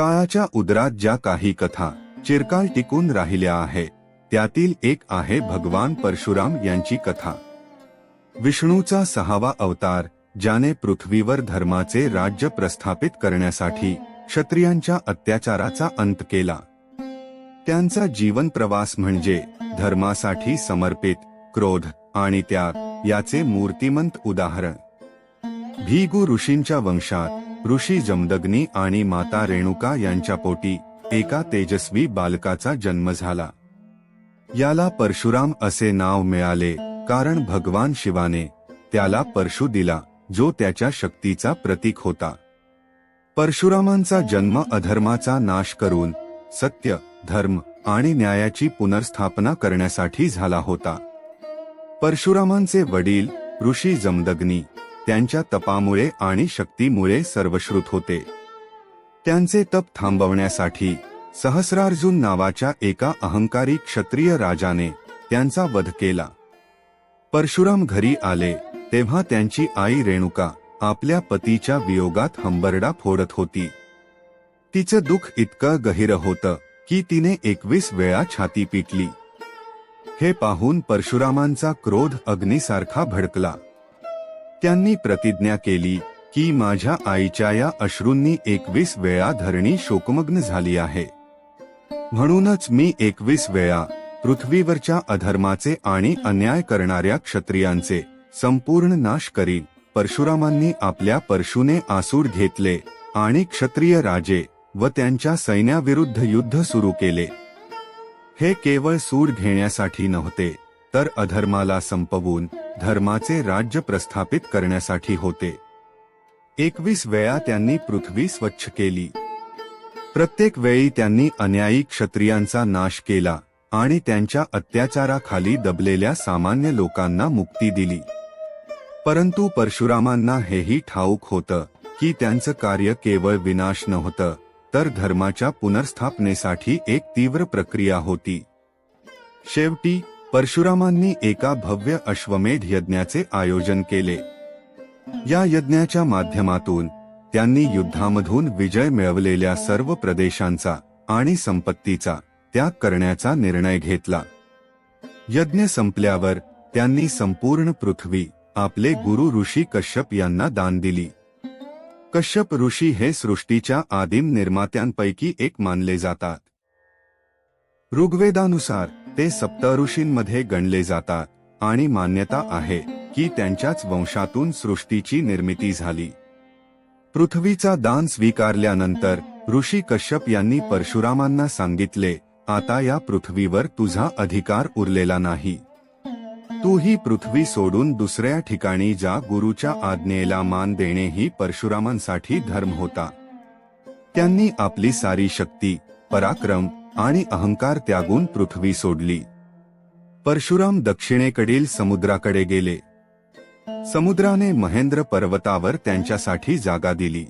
काळाच्या उदरात ज्या काही कथा चिरकाल टिकून राहिल्या आहे त्यातील एक आहे भगवान परशुराम यांची कथा. विष्णूचा सहावा अवतार ज्याने पृथ्वीवर धर्माचे राज्य प्रस्थापित करण्यासाठी क्षत्रियांच्या अत्याचाराचा अंत केला. त्यांचा जीवन प्रवास म्हणजे धर्मासाठी समर्पित क्रोध आणि त्याग याचे मूर्तिमंत उदाहरण. भीगू ऋषींच्या वंशात ऋषी जमदग्नी आणि माता रेणुका यांच्या पोटी एका तेजस्वी बालकाचा जन्म झाला. याला परशुराम असे नाव मिळाले कारण भगवान शिवाने त्याला परशु दिला जो त्याच्या शक्तीचा प्रतीक होता. परशुरामांचा जन्म अधर्माचा नाश करून सत्य धर्म आणि न्यायाची पुनर्स्थापना करण्यासाठी झाला होता. परशुरामांचे वडील ऋषी जमदग्नी त्यांच्या तपामुळे आणि शक्तीमुळे सर्वश्रुत होते. त्यांचे तप थांबवण्यासाठी सहस्रार्जुन नावाच्या एका अहंकारी क्षत्रिय राजाने त्यांचा वध केला. परशुराम घरी आले तेव्हा त्यांची आई रेणुका आपल्या पतीच्या वियोगात हंबरडा फोडत होती. तिचं दुःख इतकं गहिर होतं की तिने एकवीस वेळा छाती पिटली. हे पाहून परशुरामांचा क्रोध अग्नीसारखा भडकला. त्यांनी प्रतिज्ञा केली की माझ्या आईच्या या अश्रूंनी एकवीस वेळा धरणी शोकमग्न झाली आहे. म्हणूनच मी एकवीस वेळा पृथ्वीवरच्या अधर्माचे आणि अन्याय करणाऱ्या क्षत्रियांचे संपूर्ण नाश करीन. परशुरामांनी आपल्या परशुने आसूड घेतले आणि क्षत्रिय राजे व त्यांच्या सैन्याविरुद्ध युद्ध सुरू केले. हे केवळ सूड घेण्यासाठी नव्हते तर अधर्माला संपवून धर्माचे राज्य प्रस्थापित करण्यासाठी होते. एकवीस वेळा त्यांनी पृथ्वी स्वच्छ केली. प्रत्येक वेळी त्यांनी अन्यायी क्षत्रियांचा नाश केला आणि त्यांच्या अत्याचाराखाली दबलेल्या सामान्य लोकांना मुक्ती दिली. परंतु परशुरामांना हेही ठाऊक होतं की त्यांचं कार्य केवळ विनाश नव्हतं तर धर्माच्या पुनर्स्थापनेसाठी एक तीव्र प्रक्रिया होती. शेवटी परशुरामांनी एका भव्य अश्वमेध यज्ञाचे आयोजन केले. या यज्ञाच्या माध्यमातून त्यांनी युद्धामधून विजय मिळवलेल्या सर्व प्रदेशांचा आणि संपत्तीचा त्याग करण्याचा निर्णय घेतला. यज्ञ संपल्यावर त्यांनी संपूर्ण पृथ्वी आपले गुरु ऋषी कश्यप यांना दान दिली. कश्यप ऋषी हे सृष्टीच्या आदिम निर्मात्यांपैकी एक मानले जातात. ऋग्वेदानुसार ते सप्तऋषींमध्ये गणले जातात आणि मान्यता आहे की त्यांच्याच वंशातून सृष्टीची निर्मिती झाली. पृथ्वीचा दान स्वीकारल्यानंतर ऋषी कश्यप यांनी परशुरामांना सांगितले आता या पृथ्वीवर तुझा अधिकार उरलेला नाही. तू ही पृथ्वी सोडून दुसऱ्या ठिकाणी जा गुरुच्या आज्ञेला मान देणे ही परशुरामांसाठी धर्म होता. त्यांनी आपली सारी शक्ती पराक्रम आणि अहंकार त्यागून पृथ्वी सोडली. परशुराम दक्षिणेकडील समुद्राकडे गेले. समुद्राने महेंद्र पर्वतावर त्यांच्यासाठी जागा दिली.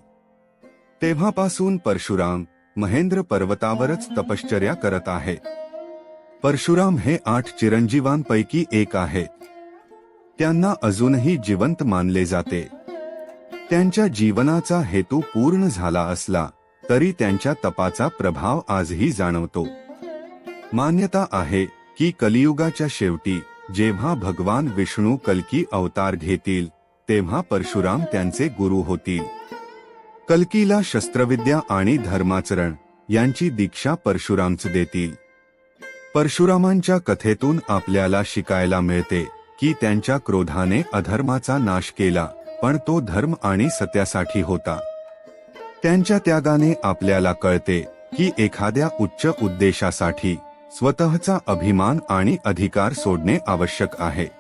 तेव्हापासून परशुराम महेंद्र पर्वतावरच तपश्चर्या करत आहे. परशुराम हे आठ चिरंजीवांपैकी एक आहेत त्यांना अजूनही जिवंत मानले जाते. त्यांच्या जीवनाचा हेतू पूर्ण झाला असला. तरी त्यांच्या तपाचा प्रभाव आजही जाणवतो. मान्यता आहे की कलियुगाच्या शेवटी जेव्हा भगवान विष्णू कल्की अवतार घेतील तेव्हा परशुराम त्यांचे गुरु होतील. कल्कीला शस्त्रविद्या आणि धर्माचरण यांची दीक्षा परशुरामच देतील. परशुरामांच्या कथेतून आपल्याला शिकायला मिळते की त्यांच्या क्रोधाने अधर्माचा नाश केला पण तो धर्म आणि सत्यासाठी होता. त्यांच्या त्यागाने आपल्याला कळते की एखाद्या उच्च उद्देशासाठी स्वतःचा अभिमान आणि अधिकार सोडणे आवश्यक आहे.